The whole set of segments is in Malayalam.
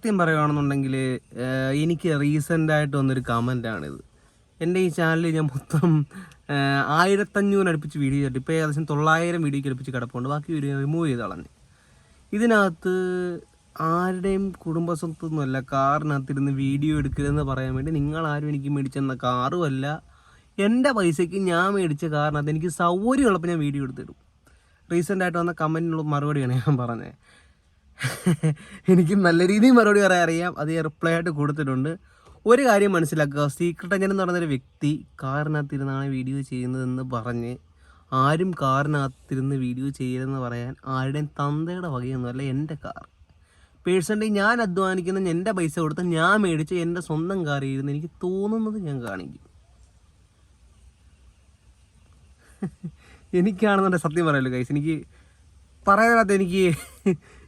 സത്യം പറയുകയാണെന്നുണ്ടെങ്കിൽ എനിക്ക് റീസെന്റ് ആയിട്ട് വന്നൊരു കമന്റാണിത് എന്റെ ഈ ചാനലിൽ ഞാൻ മൊത്തം ആയിരത്തഞ്ഞൂറ് അടുപ്പിച്ച് വീഡിയോ ചെയ്തിട്ട് ഇപ്പോൾ ഏകദേശം തൊള്ളായിരം വീഡിയോയ്ക്ക് അടുപ്പിച്ച് കിടപ്പുണ്ട്. ബാക്കി വീഡിയോ റിമൂവ് ചെയ്ത് കളഞ്ഞു. ഇതിനകത്ത് ആരുടെയും കുടുംബസ്വത്തൊന്നുമല്ല കാറിനകത്തിരുന്ന് വീഡിയോ എടുക്കരുതെന്ന് പറയാൻ വേണ്ടി നിങ്ങളാരും എനിക്ക് മേടിച്ചെന്ന കാറും അല്ല എന്റെ പൈസയ്ക്ക് ഞാൻ മേടിച്ച കാറിനകത്ത് എനിക്ക് സൗകര്യമുള്ളപ്പോൾ ഞാൻ വീഡിയോ എടുത്തിടും. റീസെന്റ് ആയിട്ട് വന്ന കമന്റിനുള്ള മറുപടിയാണ് ഞാൻ പറഞ്ഞത് എനിക്ക് നല്ല രീതിയിൽ മറുപടി പറയാൻ അറിയാം. അത് ഞാൻ റിപ്ലൈ ആയിട്ട് കൊടുത്തിട്ടുണ്ട്. ഒരു കാര്യം മനസ്സിലാക്കുക. സീക്രട്ട് അഞ്ചൻ എന്ന് പറഞ്ഞൊരു വ്യക്തി കാറിനകത്തിരുന്നാണ് വീഡിയോ ചെയ്യുന്നതെന്ന് പറഞ്ഞ് ആരും കാറിനകത്തിരുന്ന് വീഡിയോ ചെയ്യരുതെന്ന് പറയാൻ ആരുടെയും തന്തയുടെ വകയൊന്നുമല്ല എന്റെ കാർ. പേഴ്സണലി ഞാൻ അധ്വാനിക്കുന്ന എന്റെ പൈസ കൊടുത്ത് ഞാൻ മേടിച്ച് എന്റെ സ്വന്തം കാറിൽ ഇരുന്ന് എനിക്ക് തോന്നുന്നത് ഞാൻ കാണിക്കും. എനിക്കാണെന്നുണ്ടെങ്കിൽ സത്യം പറയാമല്ലോ കൈസ് എനിക്ക് പറയാനകത്ത് എനിക്ക്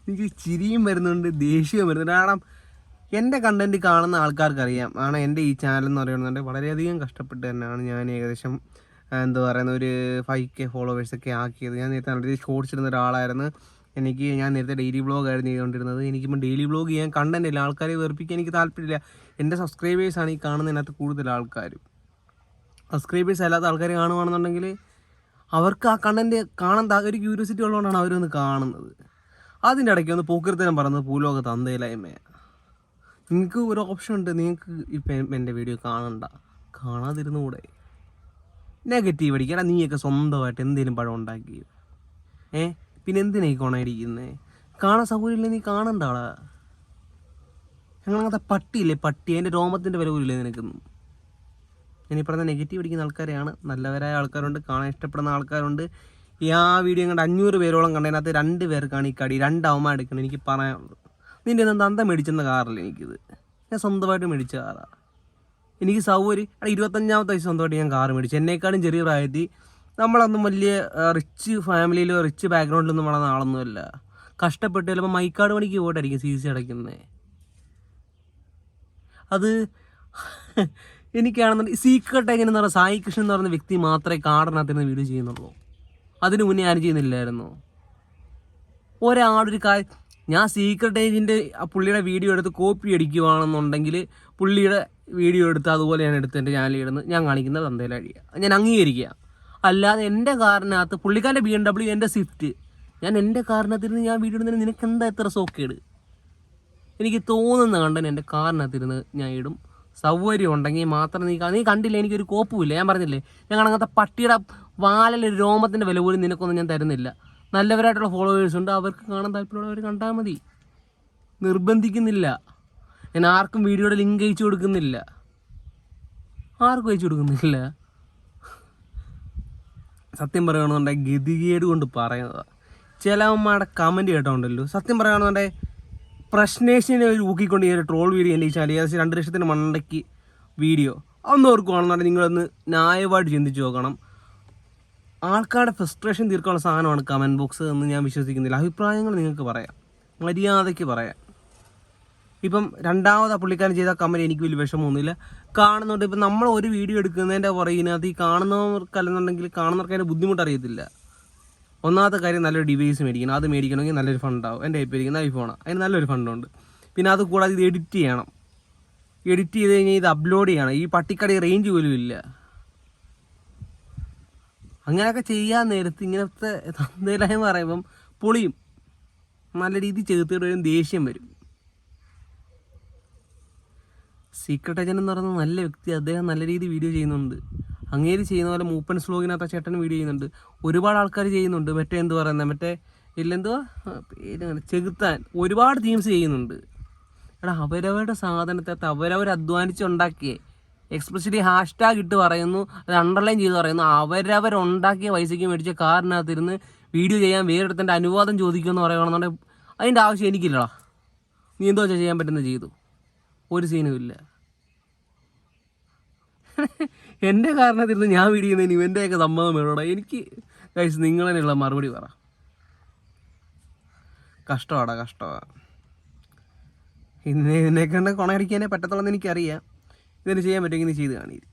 എനിക്ക് ചിരിയും വരുന്നുണ്ട് ദേഷ്യവും വരുന്നുണ്ട്. കാരണം എന്റെ കണ്ടന്റ് കാണുന്ന ആൾക്കാർക്ക് അറിയാം ആണ് എന്റെ ഈ ചാനൽ എന്ന് പറയുന്നുണ്ടെങ്കിൽ വളരെയധികം കഷ്ടപ്പെട്ട് തന്നെയാണ് ഞാൻ ഏകദേശം എന്താ പറയുന്ന ഒരു ഫൈവ് കെ ഫോളോവേഴ്സൊക്കെ ആക്കിയത്. ഞാൻ നേരത്തെ നല്ല രീതിയിൽ ഷോർട്സ് ഇടുന്ന ഒരാളായിരുന്നു. എനിക്ക് ഞാൻ നേരത്തെ ഡെയിലി ബ്ലോഗ് ആയിരുന്നു ചെയ്തുകൊണ്ടിരുന്നത്. എനിക്കിപ്പോൾ ഡെയിലി ബ്ലോഗ് ചെയ്യാൻ കണ്ടന്റ് ഇല്ല. ആൾക്കാരെ വെറുപ്പിക്കാൻ എനിക്ക് താല്പര്യമില്ല. എന്റെ സബ്സ്ക്രൈബേഴ്സാണ് ഈ കാണുന്നതിനകത്ത് കൂടുതൽ ആൾക്കാരും. സബ്സ്ക്രൈബേഴ്സ് അല്ലാത്ത ആൾക്കാർ കാണുകയാണെന്നുണ്ടെങ്കിൽ അവർക്ക് ആ കണ്ടന്റ് കാണാൻ ഒരു ക്യൂരിയോസിറ്റി ഉള്ളതുകൊണ്ടാണ് അവരൊന്ന് കാണുന്നത്. അതിന്റെ ഇടയ്ക്ക് ഒന്ന് പൂക്കൃത്തനം പറയുന്നത് പൂലോക തന്തയിലായ്മയാണ് നിങ്ങൾക്ക് ഒരു ഓപ്ഷൻ ഉണ്ട് നിങ്ങൾക്ക് ഇപ്പം എന്റെ വീഡിയോ കാണണ്ട. കാണാതിരുന്നുകൂടെ നെഗറ്റീവ് അടിക്കണം നീയൊക്കെ സ്വന്തമായിട്ട് എന്തെങ്കിലും പഴം ഉണ്ടാക്കി. ഏ? പിന്നെ എന്തിനായി കൊണയടിക്കുന്നേ കാണാൻ സൗകര്യമില്ല നീ കാണണ്ടാടാ ഞങ്ങളങ്ങനത്തെ പട്ടിയില്ലേ പട്ടി? അതിന്റെ രോമത്തിന്റെ വില പോലില്ലേ നിനക്കൊന്നും ഞാൻ പറഞ്ഞ നെഗറ്റീവ് അടിക്കുന്ന ആൾക്കാരെയാണ്. നല്ലവരായ ആൾക്കാരുണ്ട് കാണാൻ ഇഷ്ടപ്പെടുന്ന ആൾക്കാരുണ്ട്. ഈ ആ വീഡിയോ കണ്ട് അഞ്ഞൂറ് പേരോളം കണ്ടതിനകത്ത് രണ്ട് പേർക്കാണ് ഈ കടി രണ്ട് അവന്മാർ എനിക്ക് പറയാനുള്ളത് നിന്റെ എന്താ തന്ത മേടിച്ചെന്ന കാറല്ല എനിക്കിത്. ഞാൻ സ്വന്തമായിട്ട് മേടിച്ച കാറാണ് എനിക്ക് സൗകര്യം അവിടെ ഇരുപത്തഞ്ചാമത്തെ വയസ്സ് സ്വന്തമായിട്ട് ഞാൻ കാറ് മേടിച്ചു. എന്നെക്കാളും ചെറിയ പ്രായത്തിൽ നമ്മളൊന്നും വലിയ റിച്ച് ഫാമിലിയിലോ റിച്ച് ബാക്ക്ഗ്രൗണ്ടിലൊന്നും വളർന്ന ആളൊന്നുമല്ല. കഷ്ടപ്പെട്ട് ചിലപ്പോൾ മൈക്കാട് പണിക്ക് പോയിട്ടായിരിക്കും സി സി അടയ്ക്കുന്നത് അത് എനിക്കാണെന്നുണ്ടെങ്കിൽ സീക്രട്ട് എങ്ങനെയെന്ന് പറഞ്ഞാൽ സായി കൃഷ്ണൻ എന്ന് പറയുന്ന വ്യക്തി മാത്രമേ കാടിനകത്തിരുന്ന് വീഡിയോ ചെയ്യുന്നുള്ളൂ. അതിന് മുന്നേ ഞാൻ ചെയ്യുന്നില്ലായിരുന്നു. ഒരാളൊരു കാര്യം ഞാൻ സീക്രട്ട് ഏജന്റ് പുള്ളിയുടെ വീഡിയോ എടുത്ത് കോപ്പി അടിക്കുവാണെന്നുണ്ടെങ്കിൽ പുള്ളിയുടെ വീഡിയോ എടുത്ത് അതുപോലെ ഞാൻ എടുത്ത് എന്റെ ചാനലിൽ ഇടുന്നത്. ഞാൻ കാണിക്കുന്ന തന്തയിലഴിയ ഞാൻ അംഗീകരിക്കുക. അല്ലാതെ എന്റെ കാറിനകത്ത് പുള്ളിക്കാരന്റെ ബി എം ഡബ്ല്യു എന്റെ സ്വിഫ്റ്റ് ഞാൻ എന്റെ കാറിനകത്തിരുന്ന് ഞാൻ വീഡിയോ ഇടുന്നതിന് നിനക്ക് എന്താ എത്ര സോക്കേട് എനിക്ക് തോന്നുന്ന കണ്ടൻ എന്റെ കാറിനകത്തിരുന്ന് ഞാൻ ഇടും. സൗകര്യം ഉണ്ടെങ്കിൽ മാത്രം നീ നീ കണ്ടില്ല എനിക്കൊരു കോപ്പുമില്ല. ഞാൻ പറഞ്ഞില്ലേ ഞങ്ങൾ അങ്ങനത്തെ പട്ടിയുടെ വാലിൽ രോമത്തിന്റെ വില പോലും നിനക്കൊന്നും ഞാൻ തരുന്നില്ല. നല്ലവരായിട്ടുള്ള ഫോളോവേഴ്സ് ഉണ്ട് അവർക്ക് കാണാൻ താല്പര്യമുള്ളവർ കണ്ടാൽ മതി. നിർബന്ധിക്കുന്നില്ല. ഞാൻ ആർക്കും വീഡിയോയുടെ ലിങ്ക് അയച്ചു കൊടുക്കുന്നില്ല. ആർക്കും അയച്ചു കൊടുക്കുന്നില്ല. സത്യം പറയുകയാണെന്നുണ്ടെങ്കിൽ ഗതികേട് കൊണ്ട് പറയുന്നതാണ് ചിലവന്മാരുടെ കമന്റ് കേട്ടോണ്ടല്ലോ സത്യം പറയുകയാണെന്നുണ്ടെങ്കിൽ പ്രശ്നേഷിനെ ഒരു ഊക്കിക്കൊണ്ട് ഈ ഒരു ട്രോൾ വീഡിയോ എന്റെ ഈ ചാനൽ ഏകദേശം രണ്ട് ലക്ഷത്തിന് മണ്ടയ്ക്ക് വീഡിയോ അതൊന്നും ഓർക്കുവാണെന്നുണ്ടെങ്കിൽ നിങ്ങളൊന്ന് ന്യായമായിട്ട് ചിന്തിച്ച് നോക്കണം. ആൾക്കാരുടെ ഫ്രസ്ട്രേഷൻ തീർക്കാനുള്ള സാധനമാണ് കമന്റ് ബോക്സ് എന്ന് ഞാൻ വിശ്വസിക്കുന്നില്ല. അഭിപ്രായങ്ങൾ നിങ്ങൾക്ക് പറയാം. മര്യാദയ്ക്ക് പറയാം. ഇപ്പം രണ്ടാമത് പുള്ളിക്കാരൻ ചെയ്ത കമന്റ് എനിക്ക് വലിയ വിഷമമൊന്നുമില്ല കാണുന്നുണ്ട്. ഇപ്പം നമ്മൾ ഒരു വീഡിയോ എടുക്കുന്നതിന്റെ പുറകിനകത്ത് ഈ കാണുന്നവർക്കല്ലെന്നുണ്ടെങ്കിൽ കാണുന്നവർക്ക് അതിന്റെ ബുദ്ധിമുട്ട് അറിയത്തില്ല. ഒന്നാമത്തെ കാര്യം നല്ലൊരു ഡിവൈസ് മേടിക്കണം. അത് മേടിക്കണമെങ്കിൽ നല്ലൊരു ഫണ്ടാവും എന്റെ ഇപ്പോൾ ഇരിക്കുന്ന ഐഫോണാണ് അതിന് നല്ലൊരു ഫണ്ടുണ്ട് പിന്നെ അത് കൂടാതെ ഇത് എഡിറ്റ് ചെയ്യണം. എഡിറ്റ് ചെയ്ത് കഴിഞ്ഞാൽ ഇത് അപ്ലോഡ് ചെയ്യണം. ഈ പട്ടിക്കടി റേഞ്ച് പോലും ഇല്ല. അങ്ങനെയൊക്കെ ചെയ്യാൻ നേരത്ത് ഇങ്ങനത്തെ തന്തയിലായ്മ പറയുമ്പം പൊളിയും. നല്ല രീതിയിൽ ചേർത്തിട്ട് വരും ദേഷ്യം വരും. സീക്രട്ട് ഏജന്റ് എന്ന് പറയുന്ന നല്ല വ്യക്തി. അദ്ദേഹം നല്ല രീതിയിൽ വീഡിയോ ചെയ്യുന്നുണ്ട്. അങ്ങേര് ചെയ്യുന്ന പോലെ മൂപ്പൻ സ്ലോഗിനകത്ത് ചേട്ടൻ വീഡിയോ ചെയ്യുന്നുണ്ട്. ഒരുപാട് ആൾക്കാർ ചെയ്യുന്നുണ്ട്. മറ്റേ എന്ത് പറയുന്നത് മറ്റേ കണ്ടു. ചെകുത്താൻ. ഒരുപാട് തീംസ് ചെയ്യുന്നുണ്ട്. എടാ അവരവരുടെ സാധനത്തെ അവരവർ അധ്വാനിച്ചുണ്ടാക്കിയേ. എക്സ്പ്രസ്ലി ഹാഷ് ടാഗ് ഇട്ട് പറയുന്നു അത് അണ്ടർലൈൻ ചെയ്ത് പറയുന്നു. അവരവരുണ്ടാക്കിയ പൈസയ്ക്ക് മേടിച്ച കാറിനകത്തിരുന്ന് വീഡിയോ ചെയ്യാൻ വേറെടുത്തതിന്റെ അനുവാദം ചോദിക്കുമെന്ന് പറയുകയാണെന്നുണ്ടെങ്കിൽ അതിന്റെ ആവശ്യം എനിക്കില്ലടാ. നീ എന്തോ ചെയ്യാൻ പറ്റുന്ന ചെയ്തു. ഒരു സീനും ഇല്ല. എന്റെ കാരണത്തിരുന്ന് ഞാൻ വീഡിയോ ചെയ്യുന്നതിന് ഇവന്റെയൊക്കെ സമ്മതം വേണോടാ. എനിക്ക് കഴിച്ച് നിങ്ങൾ തന്നെയുള്ള മറുപടി പറ. കഷ്ടമാടാ കഷ്ടമാണ് ഇന്നെ ഇതിനെ കണ്ട കൊണയടിക്കാനേ പറ്റത്തുള്ളതെന്ന് എനിക്കറിയാം. ഇതിന് ചെയ്യാൻ പറ്റുമെങ്കിൽ ചെയ്ത് കാണിക്കും.